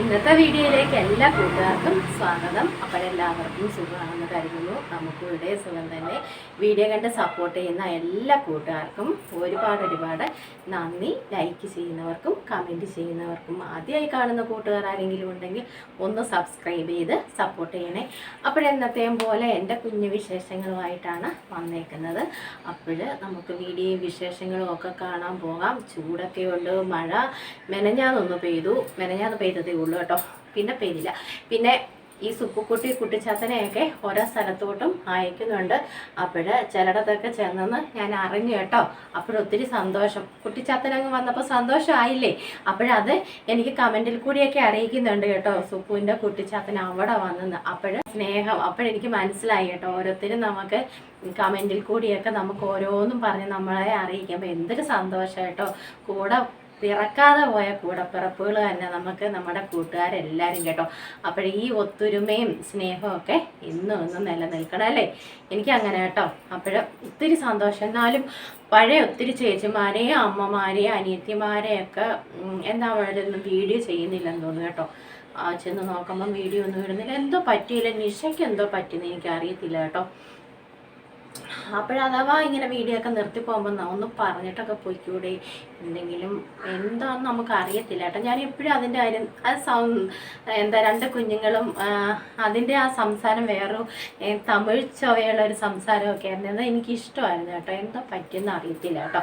ഇന്നത്തെ വീഡിയോയിലേക്ക് എല്ലാ കൂട്ടുകാർക്കും സ്വാഗതം. അപ്പോഴെല്ലാവർക്കും സുഖമാണെന്ന് കരുതുന്നു. നമുക്ക് ഇവിടെ സുഖം തന്നെ. വീഡിയോ കണ്ട് സപ്പോർട്ട് ചെയ്യുന്ന എല്ലാ കൂട്ടുകാർക്കും ഒരുപാട് ഒരുപാട് നന്ദി. ലൈക്ക് ചെയ്യുന്നവർക്കും കമന്റ് ചെയ്യുന്നവർക്കും ആദ്യമായി കാണുന്ന കൂട്ടുകാർ ആരെങ്കിലും ഉണ്ടെങ്കിൽ ഒന്ന് സബ്സ്ക്രൈബ് ചെയ്ത് സപ്പോർട്ട് ചെയ്യണേ. അപ്പോഴെന്നത്തെയും പോലെ എന്റെ കുഞ്ഞു വിശേഷങ്ങളുമായിട്ടാണ് വന്നേക്കുന്നത്. അപ്പോൾ നമുക്ക് വീഡിയോയും വിശേഷങ്ങളും ഒക്കെ കാണാൻ പോകാം. ചൂടൊക്കെ ഉണ്ട് മഴ മെനഞ്ഞാന്നൊന്ന് പെയ്തു. മെനഞ്ഞാന്ന് പെയ്തതേ ഉള്ളൂ കേട്ടോ. പിന്നെ പേരില്ല. പിന്നെ ഈ സുപ്പുക്കുട്ടി കുട്ടിച്ചാത്തനെയൊക്കെ ഓരോ സ്ഥലത്തോട്ടും അയക്കുന്നുണ്ട്. അപ്പോൾ ചിലയിടത്തൊക്കെ ചെന്നെന്ന് ഞാൻ അറിഞ്ഞു കേട്ടോ. അപ്പോഴൊത്തിരി സന്തോഷം. കുട്ടിച്ചാത്തൻ അങ്ങ് വന്നപ്പോൾ സന്തോഷമായില്ലേ? അപ്പോഴത് എനിക്ക് കമന്റിൽ കൂടിയൊക്കെ അറിയിക്കുന്നുണ്ട് കേട്ടോ. സുപ്പുവിന്റെ കുട്ടിച്ചാത്തൻ അവിടെ വന്നെന്ന്. അപ്പോൾ സ്നേഹം. അപ്പോഴെനിക്ക് മനസ്സിലായി കേട്ടോ. ഓരോരുത്തരും നമുക്ക് കമന്റിൽ കൂടിയൊക്കെ നമുക്ക് ഓരോന്നും പറഞ്ഞ് നമ്മളെ അറിയിക്കുമ്പോൾ എന്തൊരു സന്തോഷം കേട്ടോ. കൂടെ പിറക്കാതെ പോയ കൂടപ്പിറപ്പുകൾ തന്നെ നമുക്ക് നമ്മുടെ കൂട്ടുകാരെല്ലാവരും കേട്ടോ. അപ്പോൾ ഈ ഒത്തൊരുമയും സ്നേഹവും ഒക്കെ ഇന്നും ഒന്നും നിലനിൽക്കണം അല്ലേ? എനിക്ക് അങ്ങനെ കേട്ടോ. അപ്പോൾ ഒത്തിരി സന്തോഷം. എന്നാലും പഴയ ഒത്തിരി ചേച്ചിമാരെയും അമ്മമാരെയും അനിയത്തിമാരെയൊക്കെ ഒക്കെ എന്താ അവരൊന്നും വീഡിയോ ചെയ്യുന്നില്ലെന്ന് തോന്നുന്നു കേട്ടോ. ചെന്ന് നോക്കുമ്പം വീഡിയോ ഒന്നും ഇടുന്നില്ല. എന്തോ പറ്റിയില്ല. നിഷയ്ക്ക് എന്തോ പറ്റിയെന്ന് എനിക്ക് അറിയത്തില്ല കേട്ടോ. അപ്പോഴഥവാ ഇങ്ങനെ വീഡിയോ ഒക്കെ നിർത്തി പോകുമ്പോൾ ഒന്ന് പറഞ്ഞിട്ടൊക്കെ പോയിക്കൂടെ? എന്തെങ്കിലും എന്താണെന്ന് നമുക്ക് അറിയത്തില്ല കേട്ടോ. ഞാൻ എപ്പോഴും അതിന്റെ കാര്യം അത് എന്താ രണ്ട് കുഞ്ഞുങ്ങളും അതിന്റെ ആ സംസാരം വേറെ തമിഴ് ചൊവയുള്ള ഒരു സംസാരമൊക്കെ ആയിരുന്നു. അത് എനിക്കിഷ്ടമായിരുന്നു കേട്ടോ. എന്താ പറ്റിയെന്ന് അറിയത്തില്ല കേട്ടോ.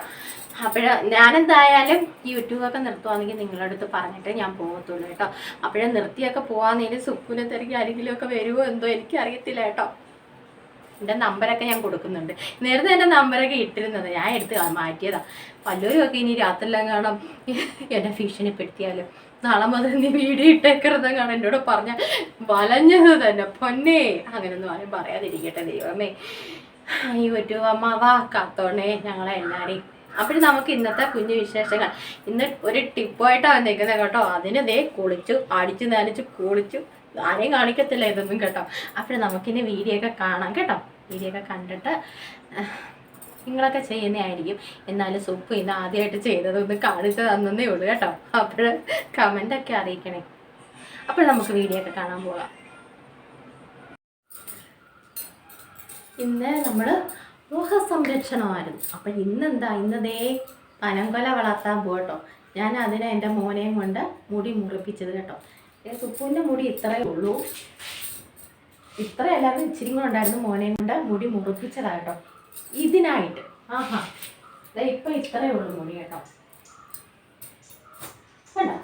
അപ്പോഴ ഞാനെന്തായാലും യൂട്യൂബൊക്കെ നിർത്തുവാണെങ്കിൽ നിങ്ങളുടെ അടുത്ത് പറഞ്ഞിട്ട് ഞാൻ പോകത്തുള്ളൂ കേട്ടോ. അപ്പോഴേ നിർത്തിയൊക്കെ പോകാമെന്നതിന് സുക്കുനെ തിരക്കി ആരെങ്കിലും ഒക്കെ വരുമോ എന്തോ എനിക്കറിയത്തില്ല കേട്ടോ. എന്റെ നമ്പരൊക്കെ ഞാൻ കൊടുക്കുന്നുണ്ട്. നേരത്തെ എന്റെ നമ്പരൊക്കെ ഇട്ടിരുന്നത് ഞാൻ എടുത്ത് മാറ്റിയതാ. പലരും ഒക്കെ ഇനി രാത്രിയെല്ലാം കാണാം. എന്നെ ഭീഷണിപ്പെടുത്തിയാലും നാളെ മുതൽ നീ വീഡിയോ ഇട്ടേക്കരുതെന്ന് കാണാൻ എന്നോട് പറഞ്ഞ വലഞ്ഞത് തന്നെ പൊന്നേ. അങ്ങനൊന്നും ആരും പറയാതിരിക്കട്ടെ ദൈവമേ. യൂട്യൂബ് അമ്മ വാ കാത്തോണേ ഞങ്ങളെ എല്ലാവരെയും അപ്പോഴും നമുക്ക് ഇന്നത്തെ കുഞ്ഞു വിശേഷങ്ങൾ. ഇന്ന് ഒരു ടിപ്പായിട്ടാണ് വന്നേക്കുന്നത് കേട്ടോ. അതിന് ദേ കുളിച്ചു അടിച്ചു നനച്ചു കുളിച്ചു. ആരെയും കാണിക്കത്തില്ല ഇതൊന്നും കേട്ടോ. അപ്പോഴും നമുക്കിനി വീഡിയോ ഒക്കെ കാണാം കേട്ടോ. വീഡിയോ ഒക്കെ കണ്ടിട്ട് നിങ്ങളൊക്കെ ചെയ്യുന്നതായിരിക്കും. എന്നാലും സൂപ്പ് ഇന്ന് ആദ്യമായിട്ട് ചെയ്തതൊന്ന് കാണിച്ചു തന്നേ ഉള്ളൂ കേട്ടോ. അപ്പോൾ കമന്റൊക്കെ അറിയിക്കണേ. അപ്പോൾ നമുക്ക് വീഡിയോ ഒക്കെ കാണാൻ പോകാം. ഇന്ന് നമ്മൾ ഗൃഹസംരക്ഷണമായിരുന്നു അപ്പം ഇന്നെന്താ? ഇന്നതേ പനങ്കൊല വളർത്താൻ പോകട്ടോ ഞാൻ അതിനെ എന്റെ മോനെയും കൊണ്ട് മുടി മുറിപ്പിച്ചത് കേട്ടോ. സുപ്പുവിന്റെ മുടി ഇത്രയേ ഉള്ളൂ. ഇത്രയല്ലാതെ ഇച്ചിരി കൂടെ ഉണ്ടായിരുന്നു മോനെയും കൊണ്ട് മുടി മുറിപ്പിച്ചതാ കേട്ടോ ഇതിനായിട്ട്. ആഹാ. ഇപ്പം ഇത്രയേ ഉള്ളൂ മുടി കേട്ടോ. കണ്ടോ?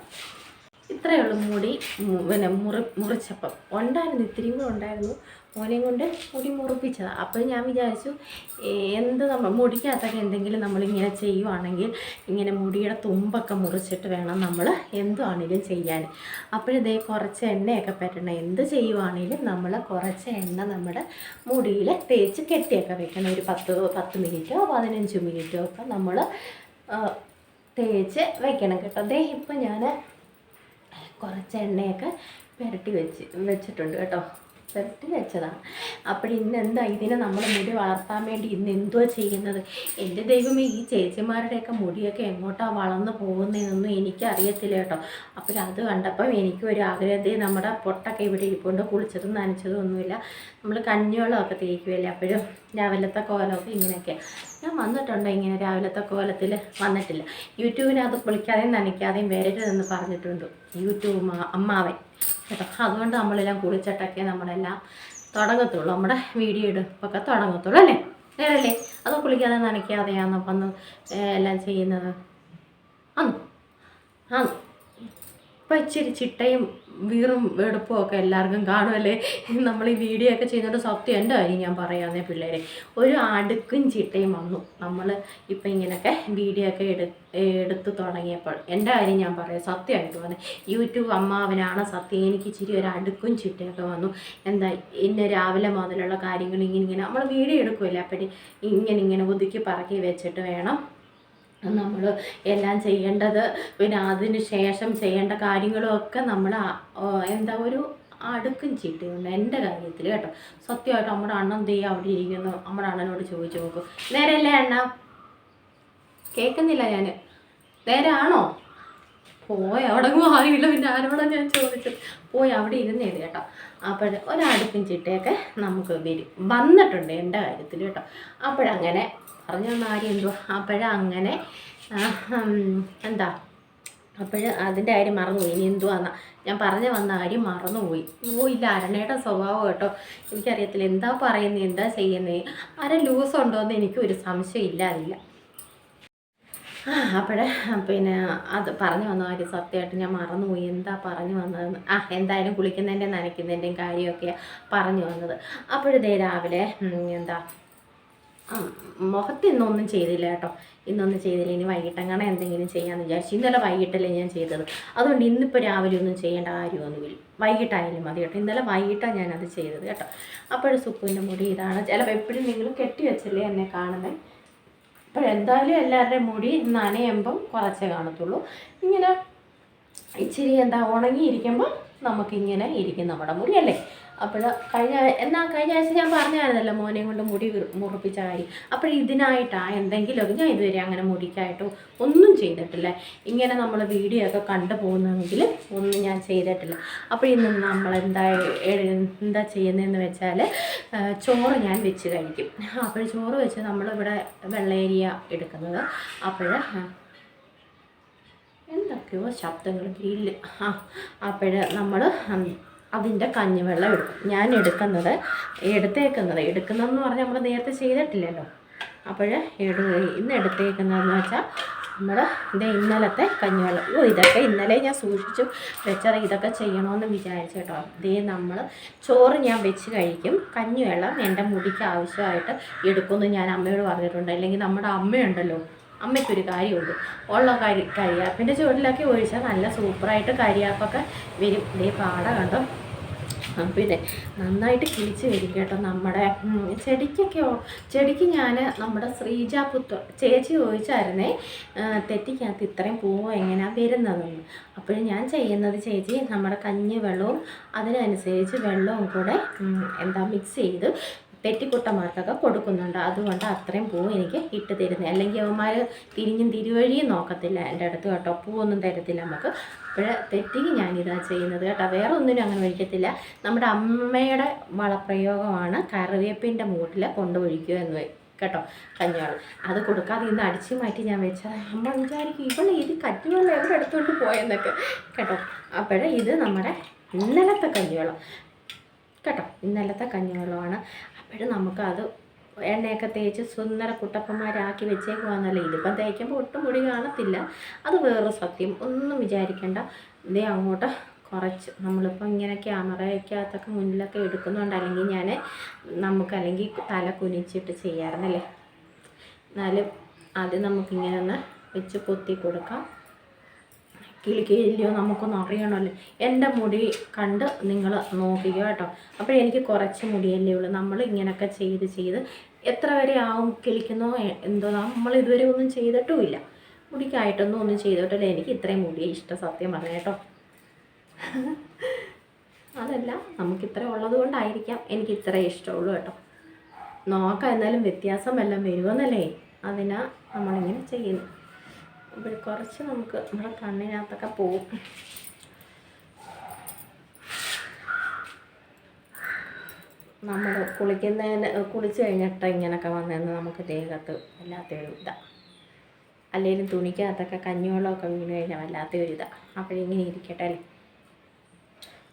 ഇത്രയേ ഉള്ളൂ മുടി പിന്നെ മുറി മുറിച്ചപ്പം. ഉണ്ടായിരുന്നു ഇത്തിരി കൂടെ ഉണ്ടായിരുന്നു. മോനെയും കൊണ്ട് മുടി മുറിപ്പിച്ചതാണ് അപ്പോൾ ഞാൻ വിചാരിച്ചു എന്ത് നമ്മൾ മുടിക്കകത്തൊക്കെ എന്തെങ്കിലും നമ്മളിങ്ങനെ ചെയ്യുവാണെങ്കിൽ ഇങ്ങനെ മുടിയുടെ തുമ്പൊക്കെ മുറിച്ചിട്ട് വേണം നമ്മൾ എന്തുവാണെങ്കിലും ചെയ്യാൻ. അപ്പോഴിതേ കുറച്ച് എണ്ണയൊക്കെ പറ്റണം. എന്ത് ചെയ്യുവാണെങ്കിലും നമ്മൾ കുറച്ച് എണ്ണ നമ്മുടെ മുടിയിൽ തേച്ച് കെട്ടിയൊക്കെ വെക്കണം. ഒരു പത്ത് പത്ത് മിനിറ്റോ പതിനഞ്ച് മിനിറ്റോ ഒക്കെ നമ്മൾ തേച്ച് വെക്കണം കേട്ടോ. അതേ ഇപ്പം ഞാൻ കുറച്ച് എണ്ണയൊക്കെ പുരട്ടി വെച്ച് വെച്ചിട്ടുണ്ട് കേട്ടോ. പുരട്ടി വെച്ചതാണ് അപ്പോൾ ഇന്ന് എന്താ ഇതിനെ നമ്മൾ മുടി വളർത്താൻ വേണ്ടി ഇന്ന് എന്തുവാ ചെയ്യുന്നത്? എന്റെ ദൈവമേ ഈ ചേച്ചിമാരുടെയൊക്കെ മുടിയൊക്കെ എങ്ങോട്ടാണ് വളർന്നു പോകുന്നതെന്നൊന്നും എനിക്കറിയത്തില്ല കേട്ടോ. അപ്പോൾ അത് കണ്ടപ്പം എനിക്കും ഒരു ആഗ്രഹത്തെ നമ്മുടെ പൊട്ടൊക്കെ ഇവിടെ ഇരിപ്പുണ്ട്. കുളിച്ചതും നനച്ചതും ഒന്നുമില്ല. നമ്മൾ കഞ്ഞിവെള്ളമൊക്കെ തേക്കുമല്ലേ അപ്പോഴും രാവിലത്തെ കോലമൊക്കെ ഇങ്ങനെയൊക്കെ. ഞാൻ വന്നിട്ടുണ്ടോ ഇങ്ങനെ രാവിലത്തെ കോലത്തിൽ വന്നിട്ടില്ല. യൂട്യൂബിനകത്ത് കുളിക്കാതെയും നനയ്ക്കാതെയും വരരുതെന്ന് പറഞ്ഞിട്ടുണ്ട്. യൂട്യൂബ് അമ്മാവൻ. കേട്ടോ അതുകൊണ്ട് നമ്മളെല്ലാം കുളിച്ചിട്ടൊക്കെ നമ്മളെല്ലാം തുടങ്ങത്തുള്ളൂ. നമ്മുടെ വീഡിയോ എടുപ്പൊക്കെ തുടങ്ങത്തുള്ളൂ അല്ലേ? നേരല്ലേ അതും കുളിക്കാതെ നനയ്ക്കാതെയാണോ വന്ന് എല്ലാം ചെയ്യുന്നത്? അന്ന് ആ ഇപ്പം ഇച്ചിരി ചിട്ടയും വീറും വെടുപ്പും ഒക്കെ എല്ലാവർക്കും കാണുമല്ലേ നമ്മൾ ഈ വീഡിയോ ഒക്കെ ചെയ്യുന്നത് സത്യം എന്റെ കാര്യം ഞാൻ പറയാന്നേ പിള്ളേരെ. ഒരു അടുക്കും ചിട്ടയും വന്നു. നമ്മൾ ഇപ്പം ഇങ്ങനെയൊക്കെ വീഡിയോ ഒക്കെ എടു എടുത്തു തുടങ്ങിയപ്പോൾ എന്റെ കാര്യം ഞാൻ പറയാം. സത്യമായിട്ട് വന്നു യൂട്യൂബ് അമ്മാവനാണ് സത്യം. എനിക്ക് ഇച്ചിരി ഒരു അടുക്കും ചിട്ടയൊക്കെ വന്നു. എന്താ ഇന്ന രാവിലെ മുതലുള്ള കാര്യങ്ങൾ ഇങ്ങനെ ഇങ്ങനെ. നമ്മൾ വീഡിയോ എടുക്കുമല്ലേ അപ്പോഴേ ഇങ്ങനെ ഇങ്ങനെ ഒതുക്കി പറക്കി വെച്ചിട്ട് വേണം നമ്മൾ എല്ലാം ചെയ്യേണ്ടത്. പിന്നെ അതിന് ശേഷം ചെയ്യേണ്ട കാര്യങ്ങളുമൊക്കെ നമ്മൾ എന്താ ഒരു അടുക്കും ചിട്ടയുണ്ട് എന്റെ കാര്യത്തിൽ കേട്ടോ. സത്യമായിട്ട് നമ്മുടെ അണ്ണൻ ദേ അവിടെ ഇരിക്കുന്നു. നമ്മുടെ അണ്ണനോട് ചോദിച്ചു നോക്കും. നേരല്ലേ അണ്ണ? കേൾക്കുന്നില്ല ഞാൻ നേരാണോ? പോയ? അവിടെ ആരുമില്ല. പിന്നെ ആരോടാ ഞാൻ ചോദിച്ചത്? പോയി അവിടെ ഇരുന്നേത് കേട്ടോ. അപ്പോൾ ഒരടുപ്പും ചിട്ടയൊക്കെ നമുക്ക് വരും. വന്നിട്ടുണ്ട് എന്റെ കാര്യത്തിൽ കേട്ടോ. അപ്പോഴങ്ങനെ പറഞ്ഞു തന്ന കാര്യം എന്തോ അപ്പോഴങ്ങനെ എന്താ? അപ്പോൾ അതിന്റെ കാര്യം മറന്നുപോയി. ഇനി എന്തുവാന്നാ? ഞാൻ പറഞ്ഞു വന്ന കാര്യം മറന്നുപോയി. ഓ ഇല്ല അരണയുടെ സ്വഭാവം കേട്ടോ. എനിക്കറിയത്തില്ല. എന്താ പറയുന്നത് എന്താ ചെയ്യുന്നത് അര ലൂസ് ഉണ്ടോ എന്ന് എനിക്ക് ഒരു സംശയം ഇല്ലാതില്ല അപ്പോഴേ പിന്നെ അത് പറഞ്ഞു വന്ന കാര്യം സത്യമായിട്ട് ഞാൻ മറന്നുപോയി. എന്താ പറഞ്ഞു വന്നതെന്ന്? ആ എന്തായാലും കുളിക്കുന്നതിന്റെ നനയ്ക്കുന്നതിന്റെയും കാര്യമൊക്കെ പറഞ്ഞു വന്നത്. അപ്പോഴിതേ രാവിലെ എന്താ മുഖത്ത് ഇന്നൊന്നും ചെയ്തില്ല കേട്ടോ. ഇന്നൊന്നും ചെയ്തില്ല. ഇനി വൈകിട്ടങ്ങനെ എന്തെങ്കിലും ചെയ്യാമെന്ന് വിചാരിച്ചു. ഇന്നലെ വൈകിട്ടല്ലേ ഞാൻ ചെയ്തത്. അതുകൊണ്ട് ഇന്നിപ്പോൾ രാവിലെ ഒന്നും ചെയ്യേണ്ട കാര്യമൊന്നുമില്ല. വൈകിട്ടായാലും മതി കേട്ടോ. ഇന്നലെ വൈകിട്ടാണ് ഞാനത് ചെയ്തത് കേട്ടോ. അപ്പോഴും സുപ്പുവിന്റെ മുടി ഇതാണ്. ചിലപ്പോൾ എപ്പോഴും നിങ്ങൾ കെട്ടി വെച്ചല്ലേ എന്നെ കാണുന്നത് അപ്പോൾ എന്തായാലും എല്ലാവരുടെയും മുടി നനയുമ്പം കുറച്ചേ കാണത്തുള്ളൂ. ഇങ്ങനെ ഇച്ചിരി എന്താ ഉണങ്ങിയിരിക്കുമ്പോൾ നമുക്കിങ്ങനെ ഇരിക്കും നമ്മുടെ മുടി അല്ലേ? അപ്പോൾ കഴിഞ്ഞ എന്നാ കഴിഞ്ഞ ആഴ്ച ഞാൻ പറഞ്ഞായിരുന്നല്ലോ മോനെയും കൊണ്ട് മുടി മുറിപ്പിച്ച കാര്യം. അപ്പോൾ ഇതിനായിട്ടാ എന്തെങ്കിലുമൊക്കെ ഞാൻ ഇതുവരെ അങ്ങനെ മുടിക്കായിട്ടോ ഒന്നും ചെയ്തിട്ടില്ല. ഇങ്ങനെ നമ്മൾ വീഡിയോ ഒക്കെ കണ്ടു പോകുന്നെങ്കിൽ ഒന്നും ഞാൻ ചെയ്തിട്ടില്ല. അപ്പോൾ ഇന്ന് നമ്മൾ എന്താ എന്താ ചെയ്യുന്നതെന്ന് വെച്ചാൽ ചോറ് ഞാൻ വെച്ച് കഴിക്കും. അപ്പോൾ ചോറ് വെച്ച് നമ്മളിവിടെ വെള്ളേരിയ എടുക്കുന്നത്. അപ്പോൾ എന്തൊക്കെയോ ശബ്ദങ്ങൾ ഗ്രില്ല്. ആ അപ്പോൾ നമ്മൾ അതിന്റെ കഞ്ഞിവെള്ളം എടുക്കും. ഞാൻ എടുക്കുന്നത് എടുത്തേക്കുന്നത്. എടുക്കുന്നതെന്ന് പറഞ്ഞാൽ നമ്മൾ നേരത്തെ ചെയ്തിട്ടില്ലല്ലോ. അപ്പോൾ എടു ഇന്ന് എടുത്തേക്കുന്നതെന്ന് വെച്ചാൽ നമ്മൾ ഇത് ഇന്നലത്തെ കഞ്ഞിവെള്ളം. ഓ ഇതൊക്കെ ഇന്നലെ ഞാൻ സൂക്ഷിച്ചു വെച്ചത്. ഇതൊക്കെ ചെയ്യണമെന്ന് വിചാരിച്ചു കേട്ടോ. ഇതേ നമ്മൾ ചോറ് ഞാൻ വെച്ച് കഴിക്കും. കഞ്ഞിവെള്ളം എന്റെ മുടിക്ക് ആവശ്യമായിട്ട് എടുക്കുമെന്ന് ഞാൻ അമ്മയോട് പറഞ്ഞിട്ടുണ്ട്. അല്ലെങ്കിൽ നമ്മുടെ അമ്മയുണ്ടല്ലോ. അമ്മയ്ക്കൊരു കാര്യമുണ്ട് ഉള്ള കരി കരിയാപ്പിന്റെ ചുവട്ടിലൊക്കെ ഒഴിച്ചാൽ നല്ല സൂപ്പറായിട്ട് കരിയാപ്പൊക്കെ വരും. ഇതേ പാട കണ്ടോ? പിന്നെ നന്നായിട്ട് കിളിച്ച് വരും കേട്ടോ നമ്മുടെ ചെടിക്കൊക്കെ ചെടിക്ക് ഞാൻ നമ്മുടെ ശ്രീജ പുത്ത ചേച്ചി ചോദിച്ചായിരുന്നേ തെറ്റിക്കകത്ത് ഇത്രയും പൂവ് എങ്ങനെയാണ് വരുന്നതെന്ന്. അപ്പോൾ ഞാൻ ചെയ്യുന്നത് ചേച്ചി നമ്മുടെ കഞ്ഞി വെള്ളവും അതിനനുസരിച്ച് വെള്ളവും കൂടെ എന്താ മിക്സ് ചെയ്ത് തെറ്റിക്കുട്ടന്മാർക്കൊക്കെ കൊടുക്കുന്നുണ്ട്. അതുകൊണ്ട് അത്രയും പൂ എനിക്ക് ഇട്ട് തരുന്നത് അല്ലെങ്കിൽ അവന്മാർ തിരിഞ്ഞും തിരുവഴിയും നോക്കത്തില്ല എന്റെ അടുത്ത് കേട്ടോ. പൂവൊന്നും തരത്തില്ല നമുക്ക്. അപ്പോൾ തെറ്റിക്ക് ഞാനിതാ ചെയ്യുന്നത് കേട്ടോ. വേറെ ഒന്നിനും അങ്ങനെ ഒഴിക്കത്തില്ല. നമ്മുടെ അമ്മയുടെ വളപ്രയോഗമാണ് കറിവേപ്പിന്റെ മൂട്ടിൽ കൊണ്ടൊഴിക്കുക എന്ന് കേട്ടോ കഞ്ഞിവെള്ളം. അത് കൊടുക്കാതെ ഇന്ന് അടിച്ചു മാറ്റി ഞാൻ വെച്ചത്. അമ്മ വിചാരിക്കും ഇവളെ ഇത് കറ്റുവെള്ളം എവിടെ എടുത്തുകൊണ്ട് പോയെന്നൊക്കെ. കേട്ടോ അപ്പോഴേ ഇത് നമ്മുടെ ഇന്നലത്തെ കഞ്ഞിവെള്ളം. കേട്ടോ ഇന്നലത്തെ കഞ്ഞിവെള്ളമാണ്. അപ്പോഴും നമുക്കത് എണ്ണയൊക്കെ തേച്ച് സുന്ദര കുട്ടപ്പന്മാരാക്കി വെച്ചേക്കുവാന്നല്ല. ഇതിപ്പം തേക്കുമ്പോൾ ഒട്ടും മുടി കാണത്തില്ല. അത് വേറെ സത്യം. ഒന്നും വിചാരിക്കേണ്ട. ഇതേ അങ്ങോട്ട് കുറച്ച് നമ്മളിപ്പോൾ ഇങ്ങനെ ക്യാമറയ്ക്കകത്തൊക്കെ മുന്നിലൊക്കെ എടുക്കുന്നുണ്ട്. അല്ലെങ്കിൽ ഞാൻ നമുക്ക് അല്ലെങ്കിൽ തല കുനിച്ചിട്ട് ചെയ്യാറുണ്ടല്ലേ? എന്നാലും ആദ്യം നമുക്കിങ്ങനെ ഒന്ന് വെച്ച് കൊത്തി കൊടുക്കാം. കിളിക്കില്ലയോ നമുക്കൊന്ന് അറിയണമല്ലോ. എന്റെ മുടി കണ്ട് നിങ്ങൾ നോക്കുക കേട്ടോ. അപ്പോൾ എനിക്ക് കുറച്ച് മുടിയല്ലേ ഉള്ളൂ. നമ്മൾ ഇങ്ങനെയൊക്കെ ചെയ്ത് ചെയ്ത് എത്ര വരെ ആവും കിളിക്കുന്നോ എന്തോ നമ്മൾ ഇതുവരെ ഒന്നും ചെയ്തിട്ടുമില്ല മുടിക്കായിട്ടൊന്നും ഒന്നും ചെയ്തിട്ടില്ല. എനിക്ക് ഇത്രയും മുടിയെ ഇഷ്ടം സത്യം പറഞ്ഞു കേട്ടോ. അതല്ല നമുക്കിത്ര ഉള്ളത് കൊണ്ടായിരിക്കാം. എനിക്ക് ഇത്ര ഇഷ്ടമുള്ളൂ കേട്ടോ. നോക്കാം എന്നാലും വ്യത്യാസം എല്ലാം വരുമെന്നല്ലേ അതിനാ നമ്മളിങ്ങനെ ചെയ്യുന്നത്. അപ്പോൾ കുറച്ച് നമുക്ക് നമ്മുടെ കണ്ണിനകത്തൊക്കെ പോവും. നമ്മൾ കുളിക്കുന്നതിന് കുളിച്ച് കഴിഞ്ഞിട്ട് ഇങ്ങനെയൊക്കെ വന്നതെന്ന് നമുക്ക് ദേഹത്ത് വല്ലാത്തൊരു ഇതാണ് അല്ലെങ്കിലും തുണിക്കകത്തൊക്കെ കഞ്ഞിവെള്ളമൊക്കെ വീണ് കഴിഞ്ഞാൽ വല്ലാത്തൊരു ഇതാണ് അപ്പോഴിങ്ങനെ ഇരിക്കട്ടെ അല്ലേ?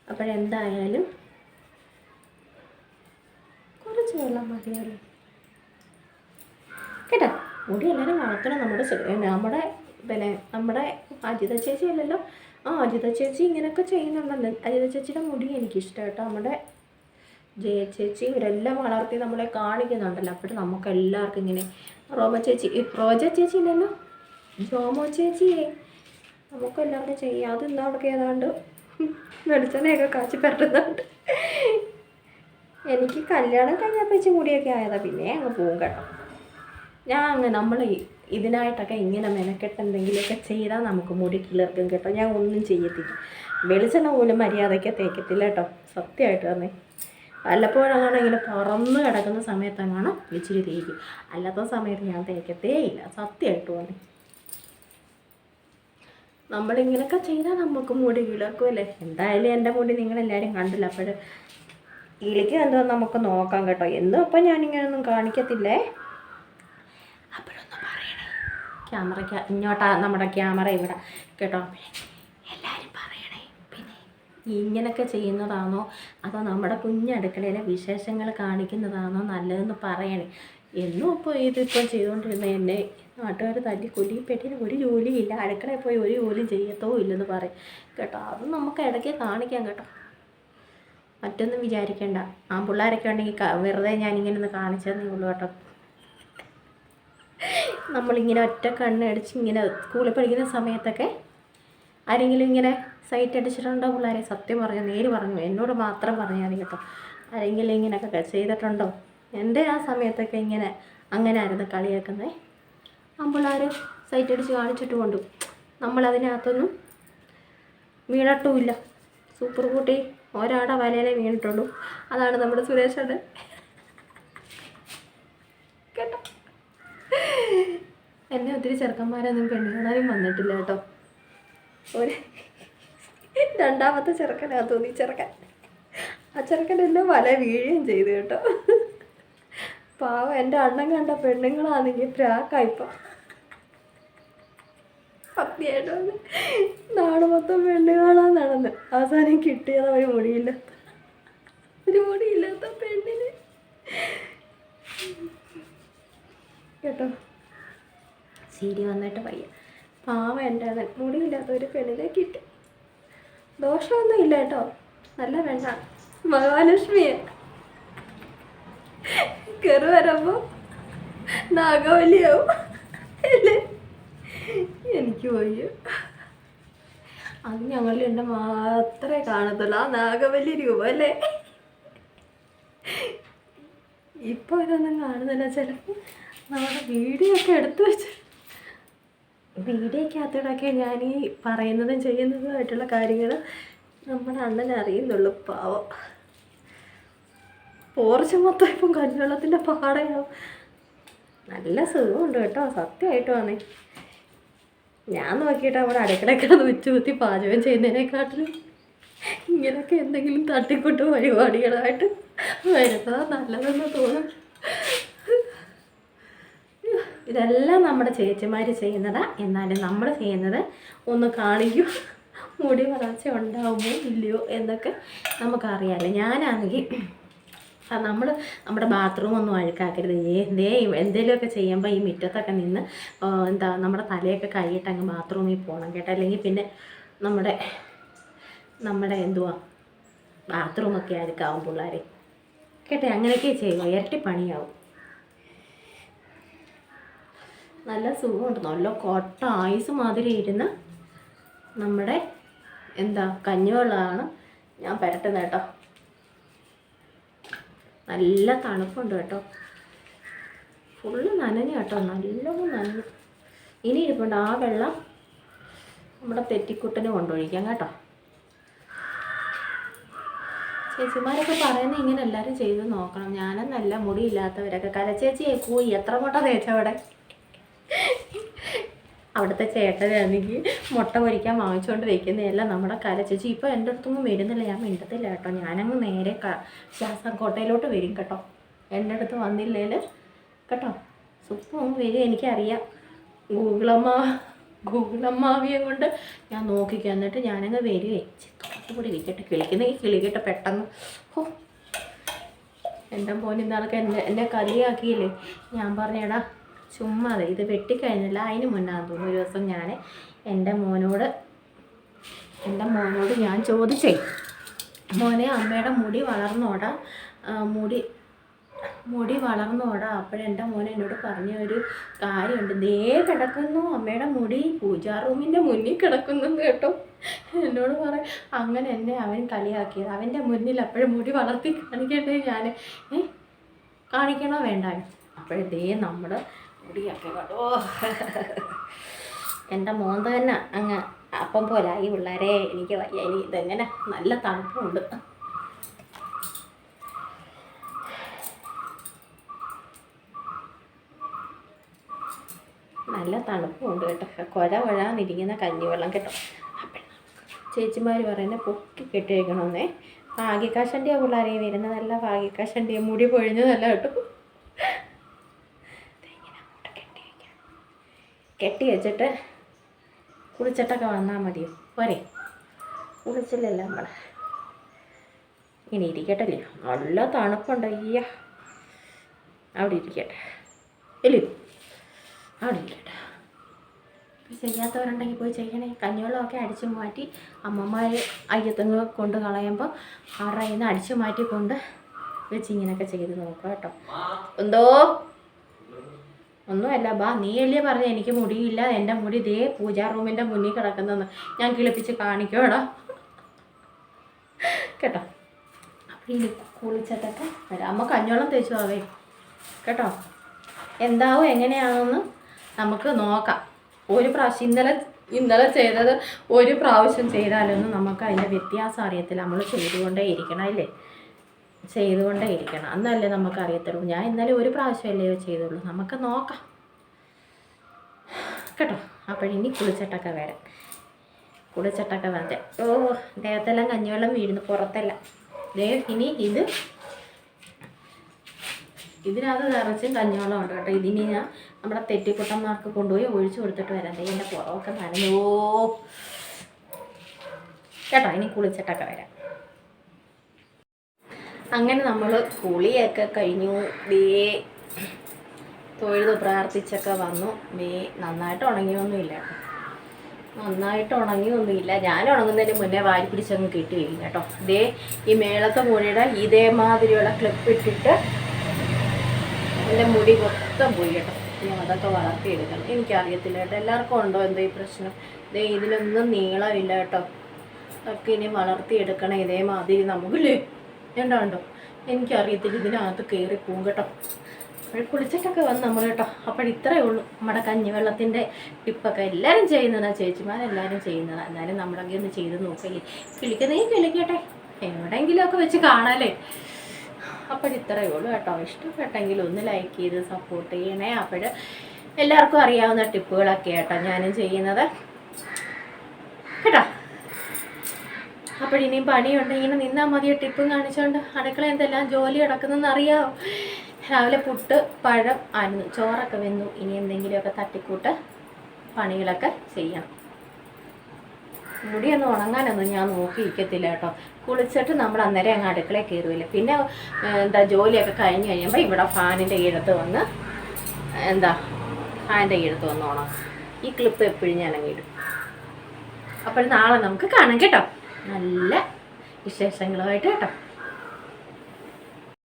അപ്പോഴെന്തായാലും കുറച്ച് വെള്ളം മതിയല്ലോ. കേട്ടോ? മുടി എല്ലാവരും വളർത്തണം നമ്മുടെ നമ്മുടെ പിന്നെ നമ്മുടെ അജിത ചേച്ചി അല്ലല്ലോ? ആ അജിത ചേച്ചി ഇങ്ങനെയൊക്കെ ചെയ്യുന്നുണ്ടല്ലോ. അജിത ചേച്ചിയുടെ മുടി എനിക്കിഷ്ടം കേട്ടോ. നമ്മുടെ ജയ ചേച്ചി ഇവരെല്ലാം വളർത്തി നമ്മളെ കാണിക്കുന്നുണ്ടല്ലോ. അപ്പോൾ നമുക്ക് എല്ലാവർക്കും ഇങ്ങനെ റോമ ചേച്ചി റോജ ചേച്ചി ഇല്ലല്ലോ? ജോമോ ചേച്ചിയെ നമുക്ക് എല്ലാവർക്കും ചെയ്യാം. അതെന്താ അവിടെ ഏതാണ്ട് വെളിച്ചെണ്ണയൊക്കെ കാച്ചി പരട്ടുന്നുണ്ട് എനിക്ക് കല്യാണം കഴിഞ്ഞപ്പോൾ ഇച്ചിരി മുടിയൊക്കെ ആയതാണ് പിന്നെ അങ്ങ് പോവും കേട്ടോ. ഞാൻ അങ്ങ് നമ്മൾ ഇതിനായിട്ടൊക്കെ ഇങ്ങനെ മെനക്കെട്ട് എന്തെങ്കിലുമൊക്കെ ചെയ്താൽ നമുക്ക് മുടി കിളിർക്കും കേട്ടോ. ഞാൻ ഒന്നും ചെയ്യത്തില്ല. വെളിച്ചെണ്ണ പോലും മര്യാദയ്ക്ക് തേക്കത്തില്ല കേട്ടോ. സത്യമായിട്ട് തന്നെ വല്ലപ്പോഴാണ് ഇങ്ങനെ പറന്ന് കിടക്കുന്ന സമയത്താണ് ഇച്ചിരി തേക്കും അല്ലാത്ത സമയത്ത് ഞാൻ തേക്കത്തേ ഇല്ല. സത്യമായിട്ട് തന്നെ നമ്മളിങ്ങനെയൊക്കെ ചെയ്താൽ നമുക്ക് മുടി കിളക്കുമല്ലേ എന്തായാലും എന്റെ മുടി നിങ്ങളെല്ലാവരും കണ്ടില്ല. അപ്പോൾ കിളിക്ക് എന്തോ നമുക്ക് നോക്കാം കേട്ടോ. എന്നും അപ്പം ഞാനിങ്ങനെയൊന്നും കാണിക്കത്തില്ലേ? ക്യാമറയ്ക്ക് ഇങ്ങോട്ടാ നമ്മുടെ ക്യാമറ ഇവിടെ. കേട്ടോ? എല്ലാവരും പറയണേ പിന്നെ ഇങ്ങനെയൊക്കെ ചെയ്യുന്നതാണോ? അതോ നമ്മുടെ കുഞ്ഞടുക്കളയിലെ വിശേഷങ്ങൾ കാണിക്കുന്നതാണോ നല്ലതെന്ന് പറയണേ. എന്നും ഇപ്പോൾ ഇതിപ്പോൾ ചെയ്തുകൊണ്ടിരുന്ന എന്നെ നാട്ടുകാർ തല്ലി കൊല്ലി പെട്ടിന് ഒരു ജോലിയില്ല അടുക്കളയിൽ പോയി ഒരു ജോലിയും ചെയ്യത്തോ ഇല്ലെന്ന് പറയും. കേട്ടോ അത് നമുക്ക് ഇടയ്ക്ക് കാണിക്കാം കേട്ടോ. മറ്റൊന്നും വിചാരിക്കേണ്ട. ആ പിള്ളേരൊക്കെ ഉണ്ടെങ്കിൽ വെറുതെ ഞാനിങ്ങനെ ഒന്ന് കാണിച്ചതെന്നേ ഉള്ളൂ കേട്ടോ. നമ്മളിങ്ങനെ ഒറ്റ കണ്ണടിച്ച് ഇങ്ങനെ സ്കൂളിൽ പഠിക്കുന്ന സമയത്തൊക്കെ ആരെങ്കിലും ഇങ്ങനെ സൈറ്റ് അടിച്ചിട്ടുണ്ടോ പിള്ളേരെ? സത്യം പറഞ്ഞു നേര് പറഞ്ഞു. എന്നോട് മാത്രം പറഞ്ഞാൽ മതി കേട്ടോ ആരെങ്കിലും ഇങ്ങനെയൊക്കെ ചെയ്തിട്ടുണ്ടോ? എന്റെ ആ സമയത്തൊക്കെ ഇങ്ങനെ അങ്ങനെ ആയിരുന്നു കളിയാക്കുന്നത് ആ പിള്ളേർ സൈറ്റ് അടിച്ച് കാണിച്ചിട്ട് കൊണ്ടു നമ്മളതിനകത്തൊന്നും വീണിട്ടുമില്ല. സൂപ്പർ കൂട്ടി ഒരാടെ വലയിലെ വീണിട്ടുള്ളൂ. അതാണ് നമ്മുടെ സുരേഷ് കേട്ടോ എന്നെ ഒത്തിരി ചെറുക്കന്മാരൊന്നും പെണ്ണുകാണാനും വന്നിട്ടില്ല കേട്ടോ. ഒരു രണ്ടാമത്തെ ചെറുക്കനാ തോന്നി ചെറുക്കൻ. ആ ചെറുക്കൻ എന്നെ വല വീഴുകയും ചെയ്തു കേട്ടോ. പാവം എന്റെ അണ്ണൻ കണ്ട പെണ്ണുങ്ങളാണെങ്കിൽ പ്രാക്കായിപ്പോ സത്യമായിട്ടോ നാട് മൊത്തം പെണ്ണുകളാ നടന്ന്. അവസാനം കിട്ടിയത് ഒരു മുടിയില്ലാത്ത ഒരു മുടിയില്ലാത്ത പെണ്ണിന്. കേട്ടോ. ശരി വന്നിട്ട് വയ്യ. പാവ എന്റെ അവൻ. മുടിയില്ലാത്ത ഒരു പെണ്ണിനെ കിട്ടി. ദോഷമൊന്നും ഇല്ല കേട്ടോ. നല്ല പെണ്ണ. മഹാലക്ഷ്മിയെ. കയറി വരുമ്പോൾ നാഗവല്ലിയാവും. അല്ലേ? എനിക്ക് വയ്യ. അത് ഞങ്ങളിൽ എന്റെ മാത്രമേ കാണത്തുള്ളൂ. ആ നാഗവല്ലി രൂപ അല്ലേ? ഇപ്പോൾ ഇതൊന്നും കാണുന്നില്ല. ചിലപ്പോൾ നമ്മുടെ വീഡിയോ ഒക്കെ എടുത്തു വെച്ച് വീഡിയോക്കകത്തോടൊക്കെ ഞാൻ ഈ പറയുന്നതും ചെയ്യുന്നതുമായിട്ടുള്ള കാര്യങ്ങൾ നമ്മുടെ അണ്ണനെ അറിയുന്നുള്ളൂ പാവം. പോർച്ച് മൊത്തം ഇപ്പം കഞ്ഞിവെള്ളത്തിന്റെ പാടയാവും. നല്ല സുഖമുണ്ട് കേട്ടോ സത്യമായിട്ടുമാണ് ഞാൻ നോക്കിയിട്ട് അവിടെ അടുക്കളക്കിടന്ന് വെച്ച് കുത്തി പാചകം ചെയ്യുന്നതിനെക്കാട്ടിലും ഇങ്ങനെയൊക്കെ എന്തെങ്കിലും തട്ടിക്കൂട്ട് പരിപാടികളായിട്ട് വരുന്നത് നല്ലതെന്ന് തോന്നും ഇതെല്ലാം നമ്മുടെ ചേച്ചിമാർ ചെയ്യുന്നതാണ് എന്നാലും നമ്മൾ ചെയ്യുന്നത് ഒന്ന് കാണിക്കൂ. മുടി വളർച്ച ഉണ്ടാവുമോ ഇല്ലയോ എന്നൊക്കെ നമുക്കറിയാമല്ലോ ഞാനാണെങ്കിൽ നമ്മൾ നമ്മുടെ ബാത്റൂം ഒന്നും അഴുക്കാക്കരുത്. എന്തേ എന്തെങ്കിലുമൊക്കെ ചെയ്യുമ്പോൾ ഈ മുറ്റത്തൊക്കെ നിന്ന് എന്താ നമ്മുടെ തലയൊക്കെ കൈയിട്ട് അങ്ങ് ബാത്റൂമിൽ പോകണം കേട്ടോ. അല്ലെങ്കിൽ പിന്നെ നമ്മുടെ നമ്മുടെ എന്തുവാ ബാത്റൂമൊക്കെ അഴുക്കാവും പിള്ളേരെ. കേട്ടെ? അങ്ങനെയൊക്കെ ചെയ്യുമോ ഇരട്ടി പണിയാവും. നല്ല സുഖമുണ്ട്. നല്ല കൊട്ട ആയുസ് മാതിരി ഇരുന്ന് നമ്മുടെ എന്താ കഞ്ഞിവെള്ളമാണ് ഞാൻ പരട്ടുന്നത് കേട്ടോ. നല്ല തണുപ്പുണ്ട് കേട്ടോ. ഫുള്ള് നനഞ്ഞു കേട്ടോ. നല്ലോണം നനഞ്ഞു. ഇനി ഇരിപ്പുണ്ട്. ആ വെള്ളം നമ്മുടെ തെറ്റിക്കുട്ടന് കൊണ്ടൊഴിക്കാം കേട്ടോ. ചേച്ചിമാരൊക്കെ പറയുന്നത് ഇങ്ങനെ എല്ലാവരും ചെയ്ത് നോക്കണം. ഞാനെന്നല്ല മുടിയില്ലാത്തവരൊക്കെ. കരച്ചേച്ചിയെ പോയി എത്ര മുട്ട തേച്ചവിടെ? അവിടുത്തെ ചേട്ടനാണെങ്കിൽ മുട്ട പൊരിക്കാൻ വാങ്ങിച്ചുകൊണ്ട് വെക്കുന്നതല്ല നമ്മുടെ കലച്ചേച്ചി ഇപ്പോൾ എന്റെ അടുത്തൊന്നും വരുന്നില്ല. ഞാൻ മിണ്ടത്തില്ല കേട്ടോ. ഞാനങ്ങ് നേരെ ക ശാസ്താംകോട്ടയിലോട്ട് വരും കേട്ടോ. എന്റെ അടുത്ത് വന്നില്ലേൽ കേട്ടോ. സുപ്പം വരും എനിക്കറിയാം. ഗൂഗിളമ്മ ഗൂഗിളമ്മാവിയെ കൊണ്ട് ഞാൻ നോക്കിക്കുക എന്നിട്ട് ഞാനങ്ങ് വരുവേ. കൂടി ഇരിക്കട്ടെ കിളിക്കുന്നെങ്കിൽ കിളിക്കട്ടെ പെട്ടെന്ന്. ഓ എന്റെ മോൻ ഇന്നാളൊക്കെ എന്നെ എന്നെ കറിയാക്കിയില്ലേ ഞാൻ പറഞ്ഞേടാ ചുമ്മാ അതെ ഇത് വെട്ടിക്കഴിഞ്ഞില്ല. അതിന് മുന്നാന്ന് തോന്നുന്നു ഒരു ദിവസം ഞാൻ എന്റെ മോനോട് എന്റെ മോനോട് ഞാൻ ചോദിച്ചേ. മോനെ അമ്മയുടെ മുടി വളർന്നോടാ. മുടി മുടി വളർന്നോടാ. അപ്പോഴെന്റെ മോൻ എന്നോട് പറഞ്ഞ ഒരു കാര്യമുണ്ട്. ദേ കിടക്കുന്നു അമ്മയുടെ മുടി. പൂജാ റൂമിന്റെ മുന്നിൽ കിടക്കുന്നു കേട്ടോ. എന്നോട് പറയും അങ്ങനെ എന്നെ അവൻ കളിയാക്കിയത്. അവന്റെ മുന്നിൽ അപ്പോഴും മുടി വളർത്തി കാണിക്കട്ടെ ഞാൻ കാണിക്കണോ വേണ്ട അപ്പോഴേ നമ്മൾ മുടിയൊക്കെ കേട്ടോ എന്റെ മോന്ത തന്നെ അങ്ങ് അപ്പം പോലെ ഈ പിള്ളേരെ. എനിക്ക് വയ്യ. ഇനി ഇതെങ്ങനെ? നല്ല തണുപ്പുണ്ട്. നല്ല തണുപ്പുണ്ട് കേട്ടോ. കൊല കൊഴാന്നിരിക്കുന്ന കഞ്ഞിവെള്ളം കേട്ടോ. ചേച്ചിമാര് ചേച്ചിമാർ പറയുന്നത് പൊക്കി കെട്ടി വയ്ക്കണമെന്നേ ഭാഗ്യക്കാശന്റെ പിള്ളേരെ വരുന്നതല്ല. ഭാഗ്യക്കാശന്റെ മുടി പൊഴിഞ്ഞതല്ല കേട്ടോ ദേ ഇങ്ങനെ അങ്ങോട്ട് കെട്ടി വയ്ക്കാം കെട്ടി വെച്ചിട്ട് കുളിച്ചിട്ടൊക്കെ വന്നാൽ മതിയോ? പോരെ. കുളിച്ചില്ലല്ലോ നമ്മൾ ഇനി ഇരിക്കട്ടല്ലേ? നല്ല തണുപ്പുണ്ട്. അയ്യ. അവിടെ ഇരിക്കട്ടെ. ഇല്ലയോ അവിടെ ഇരിക്കട്ടെ. ചെയ്യാത്തവരുണ്ടെങ്കിൽ പോയി ചെയ്യണേ. കഞ്ഞിവെള്ളമൊക്കെ അടിച്ചു മാറ്റി അമ്മമാർ അയ്യത്തങ്ങൾ കൊണ്ട് കളയുമ്പോൾ അവരുടെ കയ്യിൽ നിന്ന് അടിച്ചു മാറ്റിക്കൊണ്ട് വെച്ച് ഇങ്ങനെയൊക്കെ ചെയ്ത് നോക്കുക കേട്ടോ. എന്തോ? ഒന്നുമല്ല ബാ നീ അല്ലേ പറഞ്ഞ എനിക്ക് മുടിയില്ല എന്റെ മുടി ദേ പൂജാ റൂമിന്റെ മുന്നിൽ കിടക്കുന്നതെന്ന് ഞാൻ കിളിപ്പിച്ച് കാണിക്കോടാ കേട്ടോ? അപ്പം ഇനി കുളിച്ചിട്ടൊക്കെ വരാം. അമ്മ കഞ്ഞോളം തേച്ചു ആവേ. കേട്ടോ? എന്താവും എങ്ങനെയാണെന്ന് നമുക്ക് നോക്കാം. ഒരു പ്രാവശ്യം ഇന്നലെ ഇന്നലെ ചെയ്തത് ഒരു പ്രാവശ്യം ചെയ്താലൊന്നും നമുക്ക് അതിന്റെ വ്യത്യാസം അറിയത്തില്ല. നമ്മൾ ചെയ്തുകൊണ്ടേ ഇരിക്കണം അല്ലേ? ചെയ്തുകൊണ്ടേ ഇരിക്കണം അന്നല്ലേ നമുക്ക് അറിയത്തുള്ളൂ ഞാൻ ഇന്നലെ ഒരു പ്രാവശ്യമല്ലേ ചെയ്തുള്ളൂ. നമുക്ക് നോക്കാം. കേട്ടോ? അപ്പോഴിനി കുളിച്ചിട്ടൊക്കെ വരാം. കുളിച്ചിട്ടൊക്കെ വരട്ടെ. ഓ ദേഹത്തെല്ലാം കഞ്ഞിവെള്ളം വീഴുന്നു. പുറത്തല്ല. ദേ ഇനി ഇത് ഇതിനകത്ത് നിറച്ചും കഞ്ഞിവെള്ളം ഉണ്ട് കേട്ടോ. ഇതിനി ഞാൻ നമ്മുടെ തെറ്റിക്കുട്ടന്മാർക്ക് കൊണ്ടുപോയി ഒഴിച്ചു കൊടുത്തിട്ട് വരാം. ദേ എന്റെ പുറമൊക്കെ നനഞ്ഞു. ഓ. കേട്ടോ ഇനി കുളിച്ചിട്ടൊക്കെ വരാം. അങ്ങനെ നമ്മൾ കുളിയൊക്കെ കഴിഞ്ഞു. ദേ തൊഴുത് പ്രാർത്ഥിച്ചൊക്കെ വന്നു. ദേ നന്നായിട്ട് ഉണങ്ങിയൊന്നുമില്ല. നന്നായിട്ട് ഉണങ്ങിയൊന്നുമില്ല. ഞാൻ ഉണങ്ങുന്നതിന് മുന്നേ വാരി പിടിച്ചങ്ങ് കിട്ടിയില്ല കേട്ടോ. ദേ ഈ മേളത്തെ മുടിയുടെ ഇതേമാതിരിയുള്ള ക്ലിപ്പ് ഇട്ടിട്ട് എന്റെ മുടി മൊത്തം പോയി കേട്ടോ. ഞാൻ അതൊക്കെ വളർത്തിയെടുക്കണം. എനിക്കറിയത്തില്ല കേട്ടോ. എല്ലാവർക്കും ഉണ്ടോ എന്തോ ഈ പ്രശ്നം? ദേ ഇതിനൊന്നും നീളമില്ല കേട്ടോ. ഒക്കെ ഇനി വളർത്തിയെടുക്കണം. ഇതേമാതിരി നമുക്കില്ലേ ഉണ്ടോ ഉണ്ടോ എനിക്കറിയത്തില്ല ഇതിനകത്ത് കയറി പോവും കേട്ടോ. അപ്പോൾ കുളിച്ചിട്ടൊക്കെ വന്ന് നമ്മൾ കേട്ടോ. അപ്പോൾ ഇത്രയേ ഉള്ളൂ. നമ്മുടെ കഞ്ഞിവെള്ളത്തിന്റെ ടിപ്പൊക്കെ എല്ലാവരും ചെയ്യുന്നതാണ് ചേച്ചിമാരെല്ലാവരും ചെയ്യുന്നതാണ് എന്നാലും നമ്മളൊക്കെ ഒന്ന് ചെയ്ത് നോക്കില്ലേ. കിളിക്കുന്നേ കിളിക്കട്ടെ. എവിടെയെങ്കിലുമൊക്കെ വെച്ച് കാണാല്ലേ. അപ്പോൾ ഇത്രയേ ഉള്ളൂ കേട്ടോ. ഇഷ്ടപ്പെട്ടെങ്കിൽ ഒന്ന് ലൈക്ക് ചെയ്ത് സപ്പോർട്ട് ചെയ്യണേ. അപ്പോൾ എല്ലാവർക്കും അറിയാവുന്ന ടിപ്പുകളൊക്കെ കേട്ടോ ഞാനും ചെയ്യുന്നത്. കേട്ടോ. അപ്പോൾ ഇനിയും പണിയുണ്ട്. ഇങ്ങനെ നിന്നാൽ മതി ടിപ്പും കാണിച്ചുകൊണ്ട് അടുക്കള എന്തെല്ലാം ജോലി കിടക്കുന്നതെന്ന് അറിയാമോ രാവിലെ പുട്ട് പഴം ആയിരുന്നു ചോറൊക്കെ വെന്നു. ഇനി എന്തെങ്കിലുമൊക്കെ തട്ടിക്കൂട്ട് പണികളൊക്കെ ചെയ്യണം. മുടിയൊന്നും ഉണങ്ങാനൊന്നും ഞാൻ നോക്കിയിരിക്കത്തില്ല കേട്ടോ. കുളിച്ചിട്ട് നമ്മൾ അന്നേരം അങ്ങ് അടുക്കളയിൽ കയറുമില്ല പിന്നെ എന്താ ജോലിയൊക്കെ കഴിഞ്ഞ് കഴിയുമ്പോൾ ഇവിടെ ഫാനിന്റെ ഈഴത്ത് വന്ന് എന്താ ഫാനിന്റെ ഈഴത്ത് വന്ന് ഉണങ്ങും. ഈ ക്ലിപ്പ് എപ്പോഴും ഞാൻ അങ്ങ് ഇടും. അപ്പോൾ നാളെ നമുക്ക് കാണാം കേട്ടോ. നല്ല വിശേഷങ്ങളുമായിട്ട് കേട്ടോ